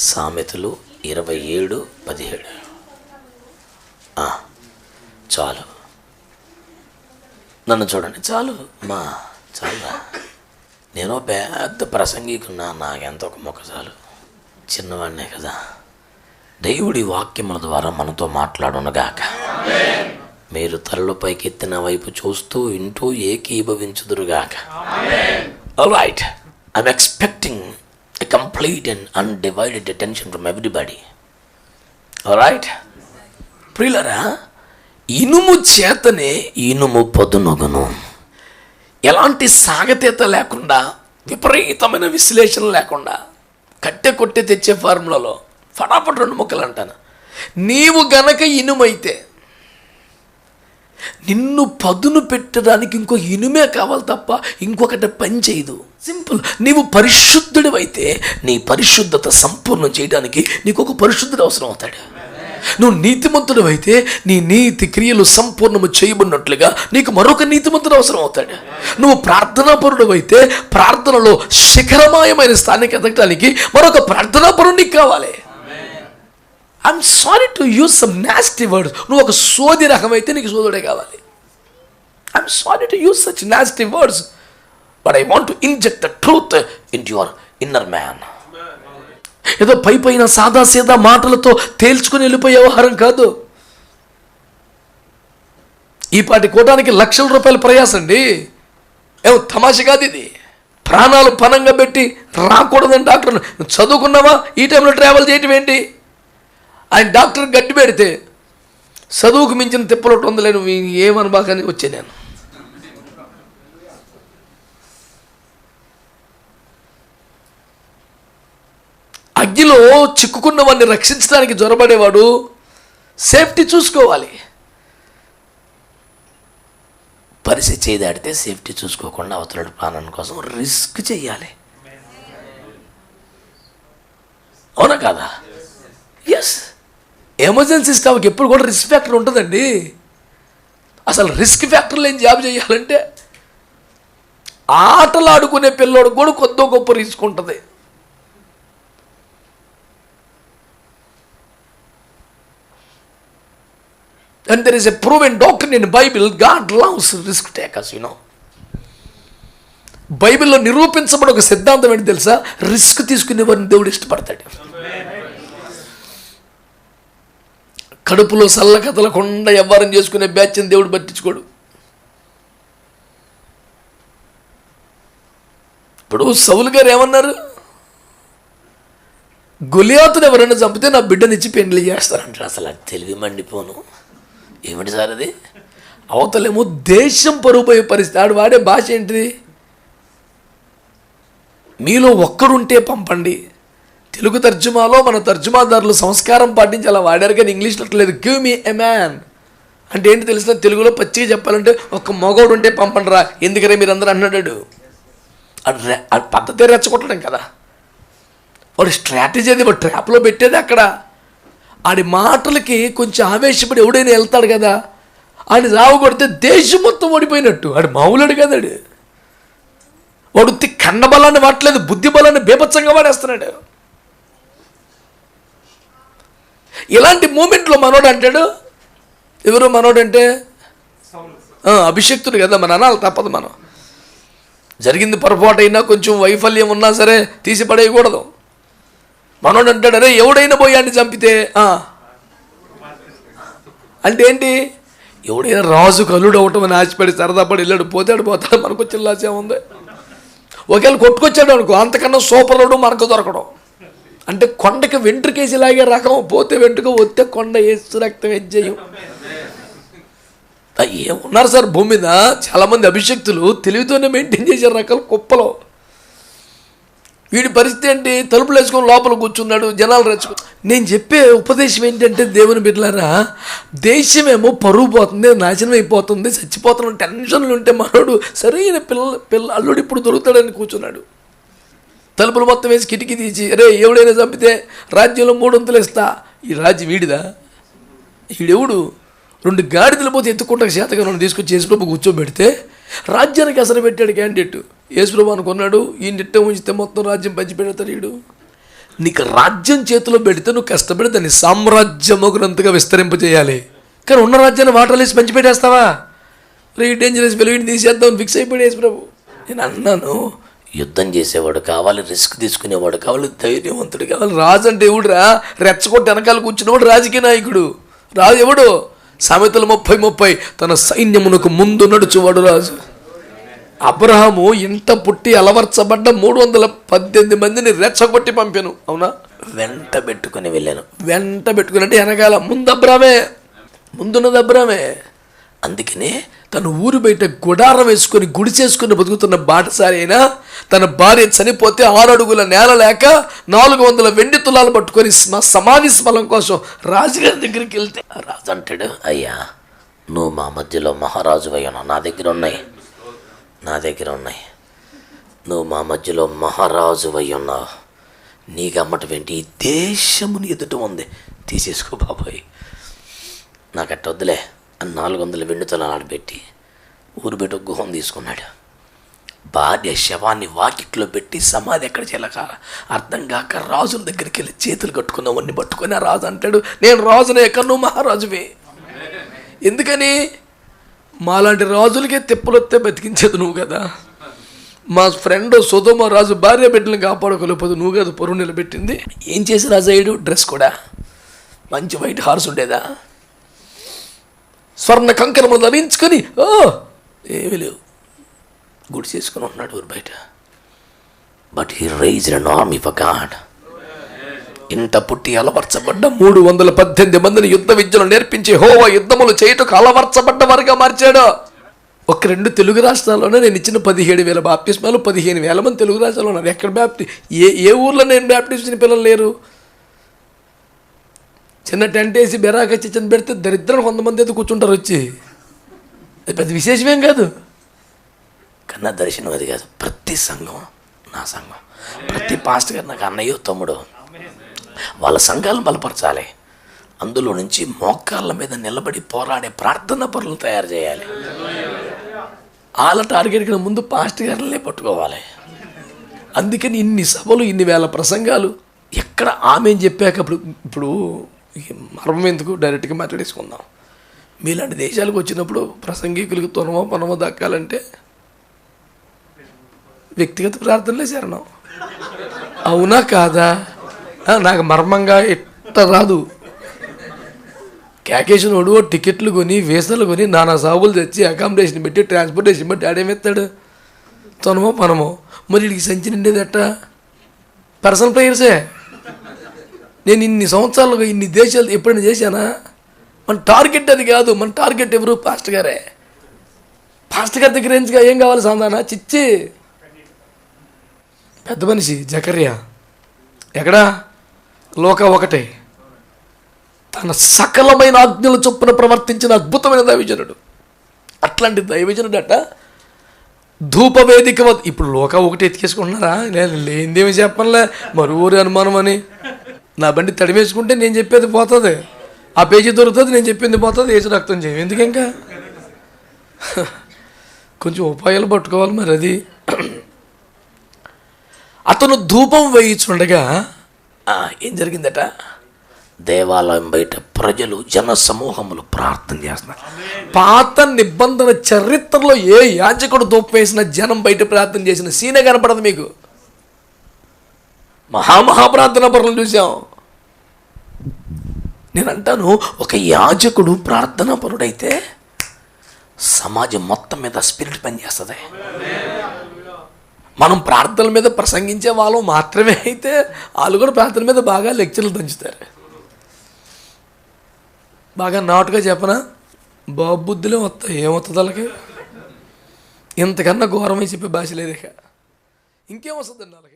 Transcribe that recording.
సామెతలు ఇరవై ఏడు పదిహేడు. చాలు. నన్ను చూడండి చాలు. మా చాలా నేను పెద్ద ప్రసంగికున్నా నాకెంత ఒక మొక్క చాలు. చిన్నవాడినే కదా. దేవుడి వాక్యముల ద్వారా మనతో మాట్లాడునగాక. మీరు తలలు పైకెత్తిన వైపు చూస్తూ వింటూ ఏకీభవించుదురుగాక. Right I'm expecting a complete and undivided attention from everybody right ప్రియులరా ఇనుము చేతనే ఇనుము పదునొగను. ఎలాంటి సాగతీత లేకుండా విపరీతమైన విశ్లేషణ లేకుండా కట్టె కొట్టి తెచ్చే ఫార్ములాలో ఫటాఫట్ రెండు ముక్కలు అంటాను నీవు గనక ఇనుమైతే నిన్ను పదును పెట్టడానికి ఇంకో ఇనుమే కావాలి తప్ప ఇంకొకటి పని చేయదు. సింపుల్ నీవు పరిశుద్ధుడివైతే నీ పరిశుద్ధత సంపూర్ణం చేయడానికి నీకు ఒక పరిశుద్ధుడు అవసరం అవుతాడు నువ్వు నీతిమంతుడు అయితే నీ నీతి క్రియలు సంపూర్ణము చేయబడినట్లుగా నీకు మరొక నీతిమంతుడు అవసరం అవుతాడు నువ్వు ప్రార్థనాపరుడు అయితే ప్రార్థనలో శిఖరమాయమైన స్థానానికి ఎదగటానికి మరొక ప్రార్థనాపరుడు నీకు కావాలి. I'm sorry to use some nasty words నువ్వు ఒక సోది రకం అయితే నీకు సోదుడే కావాలి. I'm sorry to use such nasty words but I want to inject the truth in your inner man ఏదో పై పైన సాదా సీదా మాటలతో తేల్చుకుని వెళ్ళిపోయే వ్యవహారం కాదు. ఈ పాటి కోటానికి లక్షల రూపాయల ప్రయాసండి ఏమో తమాష కాదు ఇది. ప్రాణాలు పనంగా పెట్టి రాకూడదని డాక్టర్ చదువుకున్నావా? ఈ టైంలో ట్రావెల్ చేయటం ఏంటి? ఆయన డాక్టర్ గట్టి పెడితే చదువుకు మించిన తిప్పలొట్టు ఉందిలే నువ్వు ఏమనబాకని వచ్చే నేను. అగ్గిలో చిక్కుకున్న వాడిని రక్షించడానికి జ్వరబడేవాడు సేఫ్టీ చూసుకోవాలి. పరిస్థితి చేయదాడితే సేఫ్టీ చూసుకోకుండా అవతలడు ప్రాణం కోసం రిస్క్ చేయాలి. అవునా కాదా? ఎస్ ఎమర్జెన్సీ స్టాఫ్కి ఎప్పుడు కూడా రిస్క్ ఫ్యాక్టర్ ఉంటుందండి. అసలు రిస్క్ ఫ్యాక్టర్ లేని జాబ్ చేయాలంటే ఆటలాడుకునే పిల్లోడు కూడా కొద్దో గొప్ప రిస్క్ ఉంటుంది. And there is a proven doctrine in Bible, God loves risk takers, you know. బైబిల్లో నిరూపించబడి ఒక సిద్ధాంతం ఏంటి తెలుసా? రిస్క్ తీసుకునే వారిని దేవుడు ఇష్టపడతాడు. కడుపులో సల్ల కదలకుండా వ్యవహారం చేసుకునే బ్యాచ్ని దేవుడు పట్టించుకోడు. ఇప్పుడు సౌలు గారు ఏమన్నారు? గులియాతుని ఎవరైనా చంపితే నా బిడ్డనిచ్చి పెండ్లి చేస్తారంటారు. అసలు అది తెలివి మండిపోను. ఏమిటి సార్ అది? అవతలేమో దేశం పరుగుపోయే పరిస్థితి. ఆడు వాడే భాష ఏంటిది? మీలో ఒక్కడుంటే పంపండి. తెలుగు తర్జుమాలో మన తర్జుమాదారులు సంస్కారం పాటించి అలా వాడారు కానీ ఇంగ్లీష్లో లేదు. గివ్ మీ ఎ మ్యాన్ అంటే ఏంటి తెలిసిన తెలుగులో పచ్చిగా చెప్పాలంటే ఒక మగోడు ఉంటే పంపండి రా ఎందుకనే మీరు అందరూ అన్నాడు అది రె- రెచ్చగొట్టడం కదా. వాడు స్ట్రాటజీ అది వాడు ట్రాప్లో పెట్టేది అక్కడ. ఆడి మాటలకి కొంచెం ఆవేశపడి ఎవడైనా వెళ్తాడు కదా ఆయన రావు కొడితే దేశం మొత్తం ఓడిపోయినట్టు. ఆడు మామూలుడు కదాడు వాడు ఉత్తి కన్న వాడలేదు బుద్ధి బలాన్ని బేభత్సంగా వాడేస్తున్నాడు. ఇలాంటి మూమెంట్లో మనోడు అంటాడు? ఎవరు మనోడు అంటే అభిషక్తుడు కదా మన అనాలి తప్పదు మనం. జరిగింది పొరపాటు అయినా కొంచెం వైఫల్యం ఉన్నా సరే తీసి పడేయకూడదు. మనోడు అంటాడు అరే ఎవడైనా పోయాన్ని చంపితే అంటే ఏంటి? ఎవడైనా రాజు కలుడు అవటం అని ఆశపడి సరదా పడి వెళ్ళాడు పోతాడు పోతాడు మనకు వచ్చి లాస్ ఏముంది ఒకవేళ కొట్టుకొచ్చాడు అనుకో అంతకన్నా సూపరుడు మనకు దొరకడం. అంటే కొండకి వెంట్రుకేసి లాగే రకం పోతే వెంట్రుక వస్తే కొండ వేస్తు రక్తం ఎజ్జేయం ఏమున్నారు సార్ భూమి మీద? చాలామంది అభిషక్తులు తెలివితోనే మెయింటైన్ చేసే రకాల కుప్పలో. వీడి పరిస్థితి ఏంటి? తలుపులు వేసుకొని లోపల కూర్చున్నాడు జనాలు రెచ్చుకు నేను చెప్పే ఉపదేశం ఏంటంటే దేవుని బిడ్డలారా దేశమేమో పరువు పోతుంది నాశనం అయిపోతుంది చచ్చిపోతున్న టెన్షన్లు ఉంటే మనోడు సరైన పిల్ల పిల్ల అల్లుడు ఇప్పుడు దొరుకుతాడని కూర్చున్నాడు. తలుపులు మొత్తం వేసి కిటికీ తీసి రే ఎవడైనా చంపితే రాజ్యంలో మూడొంతులు ఇస్తా ఈ రాజ్యం వీడిదా? ఈడెవడు? రెండు గాడిదలు పోతే ఎత్తుకుంటా చేతగా నన్ను తీసుకొచ్చి యేసుప్రభు కూర్చోబెడితే రాజ్యానికి అసలు పెట్టాడు క్యాండిడేట్. యేసుప్రభు అనుకున్నాడు ఈ నిట్ట ఉంచితే మొత్తం రాజ్యం పంచిపెడతాడు వీడు నీకు రాజ్యం చేతిలో పెడితే నువ్వు కష్టపడి దాన్ని సామ్రాజ్యమగునంతగా విస్తరింపజేయాలి. కానీ ఉన్న రాజ్యాన్ని వాటర్ పంచిపెట్టేస్తావా? పంచి రీ డేంజరస్ వెలుగుని తీసేద్దాం ఫిక్స్ అయిపోయాడు యేసుప్రభు. నేను అన్నాను యుద్ధం చేసేవాడు కావాలి రిస్క్ తీసుకునేవాడు కావాలి ధైర్యవంతుడు కావాలి. రాజు అంటే ఎవడురా? రెచ్చగొట్టి వెనకాల కూర్చున్నవాడు రాజకీయ నాయకుడు. రాజు ఎవడు? సామెతలు ముప్పై ముప్పై తన సైన్యమునకు ముందు నడుచువాడు రాజు. అబ్రహాము ఇంట పుట్టి అలవర్చబడ్డ మూడు వందల పద్దెనిమిది మందిని రెచ్చగొట్టి పంపాను. అవునా? వెంట పెట్టుకుని వెళ్ళాను. వెంట పెట్టుకుని అంటే వెనకాల ముందు అబ్రామే ముందున్నది అబ్రామే అందుకనే తన ఊరు బయట గుడారం వేసుకొని గుడి చేసుకుని బతుకుతున్న బాటసారి అయినా తన భార్య చనిపోతే ఆరు అడుగుల నేల లేక నాలుగు వందల వెండి తులాలు పట్టుకొని సమాధి స్మలం కోసం రాజుగారి దగ్గరికి వెళ్తే రాజు అంటాడు అయ్యా నువ్వు మా మధ్యలో మహారాజు అయ్యాను నా దగ్గర ఉన్నాయి నా దగ్గర ఉన్నాయి. నువ్వు మా మధ్యలో మహారాజు అయి నీకు అమ్మటం ఏంటి? దేశముని ఎదుట ఉంది. తీసేసుకో బాబాయ్. నాకు అట్ట వద్దులే. నాలుగు వందల వెండి తలాలు పెట్టి ఊరు పెట్టి ఒక గుహం తీసుకున్నాడు. భార్య శవాన్ని వాకిట్లో పెట్టి సమాధి ఎక్కడ చేయలేక? అర్థం కాక రాజుల దగ్గరికి వెళ్ళి చేతులు కట్టుకున్నవన్నీ పట్టుకొని ఆ రాజు అంటాడు నేను రాజునే ఎక్కడ నువ్వు మహారాజువే. ఎందుకని? మాలాంటి రాజులకే తిప్పలొత్తే బతికించేది నువ్వు కదా. మా ఫ్రెండ్ సుధమ రాజు భార్య బిడ్డలను కాపాడుకోలేకపోతే నువ్వు కదా పొరువు నిలబెట్టింది. ఏం చేసి రాజు అయ్యాడు డ్రెస్ కూడా. మంచి వైట్ హార్స్ ఉండేదా? స్వర్ణ కంకణములు ధరించుకొని ఓ ఏమీ లేవు. గుడి చేసుకుని ఉన్నాడు ఊరు బయట. But he rise an army for God ఇంట పుట్టి అలవర్చబడ్డ మూడు వందల పద్దెనిమిది మందిని యుద్ధ విద్యలు నేర్పించి హోవా యుద్ధములు చేయుటకు అలవర్చబడ్డ వారిగా మార్చాడు. ఒక రెండు తెలుగు రాష్ట్రాల్లోనే నేను ఇచ్చిన పదిహేడు వేల బాప్టిస్మాలు పదిహేను వేల మంది తెలుగు రాష్ట్రాల్లో ఉన్నారు. ఎక్కడ బ్యాప్టి ఏ ఏ ఊర్లో నేను బ్యాప్టిస్ట్ పిల్లలు లేరు చిన్న టెంట్ వేసి బెరాకచ్చి చిన్న పెడితే దరిద్రం కొంతమంది అయితే కూర్చుంటారు వచ్చి. అది పెద్ద విశేషమేం కాదు. కన్నా దర్శనం అది కాదు. ప్రతి సంఘం నా సంఘం. ప్రతి పాస్టర్ గారు నాకు అన్నయ్య తమ్ముడు. వాళ్ళ సంఘాలను బలపరచాలి. అందులో నుంచి మోకాళ్ళ మీద నిలబడి పోరాడే ప్రార్థన పనులు తయారు చేయాలి. వాళ్ళ టార్గెట్ ముందు పాస్ట్ గారినే పట్టుకోవాలి. అందుకని ఇన్ని సభలు ఇన్ని వేల ప్రసంగాలు ఎక్కడ ఆమె చెప్పాక ఇప్పుడు ఇప్పుడు మర్మం ఎందుకు? డైరెక్ట్గా మాట్లాడేసుకుందాం. మీలాంటి దేశాలకు వచ్చినప్పుడు ప్రసంగికులకు తొనమో పనమో దక్కాలంటే వ్యక్తిగత ప్రార్థనలే శరణం. అవునా కాదా? నాకు మర్మంగా ఎట్ట రాదు. క్యాకేషన్ ఒడువో టికెట్లు కొని వీసాలు కొని నానా సాబులు తెచ్చి అకామిడేషన్ పెట్టి ట్రాన్స్పోర్టేషన్ పెట్టి ఆడేమెత్తాడు తనమో పనమో. మరి వీడికి సంచి నిండేది ఎట్టా? పర్సనల్ ప్లేయర్సే నేను ఇన్ని సంవత్సరాలుగా ఇన్ని దేశాలు ఎప్పుడైనా చేశానా? మన టార్గెట్ అది కాదు. మన టార్గెట్ ఎవరు? ఫాస్ట్ గారే. ఫాస్ట్ గారి దగ్గర నుంచి ఏం కావాలి సందానా చిచ్చి. పెద్ద మనిషి జకర్యా. ఎక్కడా? లోక ఒకటే. తన సకలమైన ఆజ్ఞల చొప్పున ప్రవర్తించిన అద్భుతమైన దైవజనుడు. అట్లాంటి దైవజనుడు అట ధూపవేదిక ఇప్పుడు లోక ఒకటి ఎత్తికేసుకుంటున్నారా? నేను లేనిదేమి చెప్పనులే. మరో అనుమానం అని నా బండి తడిమేసుకుంటే నేను చెప్పేది పోతుంది. ఆ పేజీ దొరుకుతుంది నేను చెప్పింది పోతుంది ఏసు రక్తం చేయం. ఎందుకు ఇంకా? కొంచెం ఉపాయాలు పట్టుకోవాలి మరి అది. అతను ధూపం వేయించుండగా ఏం జరిగిందట? దేవాలయం బయట ప్రజలు జన సమూహములు ప్రార్థన చేస్తున్నారు. పాత నిబంధన చరిత్రలో ఏ యాజకుడు ధూపం వేసిన జనం బయట ప్రార్థన చేసిన సీనే కనపడదు మీకు. మహామహాప్రార్థన పనులు చూసాం నేను అంటాను ఒక యాజకుడు ప్రార్థనా పరుడైతే సమాజం మొత్తం మీద స్పిరిట్ పనిచేస్తుంది. మనం ప్రార్థనల మీద ప్రసంగించే వాళ్ళు మాత్రమే అయితే వాళ్ళు కూడా ప్రార్థన మీద బాగా లెక్చర్లు దంచుతారు. బాగా నాటుగా చెప్పనా? బాబు బుద్ధులే వస్తాయి ఏమవుతుంది వాళ్ళకి? ఇంతకన్నా ఘోరమై చెప్పే భాష లేదు ఇక ఇంకేం వస్తుందండి వాళ్ళకి